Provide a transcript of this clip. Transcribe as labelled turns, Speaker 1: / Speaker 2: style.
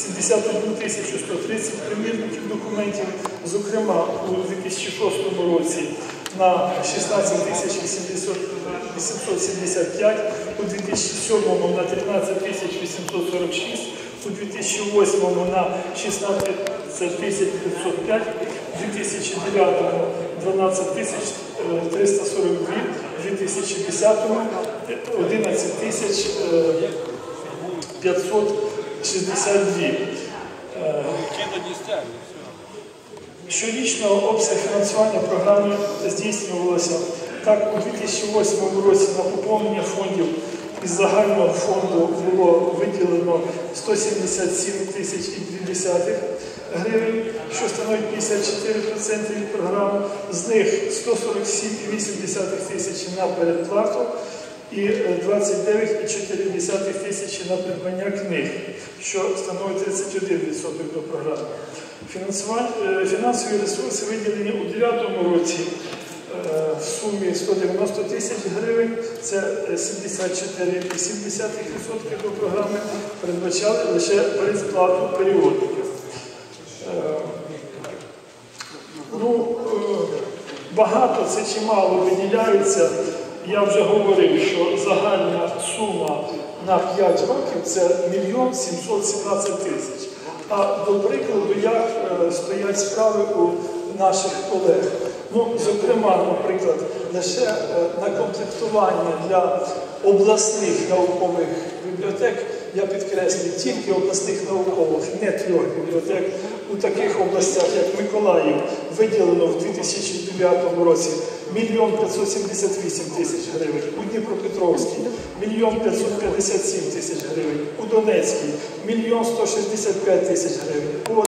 Speaker 1: 71 тисячу 130 примірників документів, зокрема у 2006 році на 16 тисяч 800 875, у 2007 на 13 тисяч 846, у 2008 на 16 тисяч 505, у 2009 12 тисяч е, 342, у 2010 11 тисяч е, 562. Е, Щорічно обсяг фінансування програми здійснювалося так у 2008 році на поповнення фондів із загального фонду було виділено 177 тисяч і 2 десятих гривень, що становить 54% від програми. З них 147,8 тисячі на передплату і е, 29,4 тисячі на придбання книг, що становить 31% до програми. Е, Фінансові ресурси виділені у 2009 році е, в сумі 190 тисяч гривень, це е, 74,7% до програми, передбачали лише передплату періодиків. Е, Ну, е, багато це чи мало виділяється. Я вже говорив, що загальна сума на 5 років це 1 717 тисяч. А до прикладу, як е, стоять справи у наших колег. Ну, зокрема, наприклад, лише е, на комплектування для обласних наукових бібліотек, я підкреслюю, тільки обласних наукових, не трьох бібліотек, у таких областях, як Миколаїв, виділено в 2009 році 1 578 тисяч гривень, у Дніпропетровській 1 557 тисяч гривень, у Донецькій 1 165 тисяч гривень,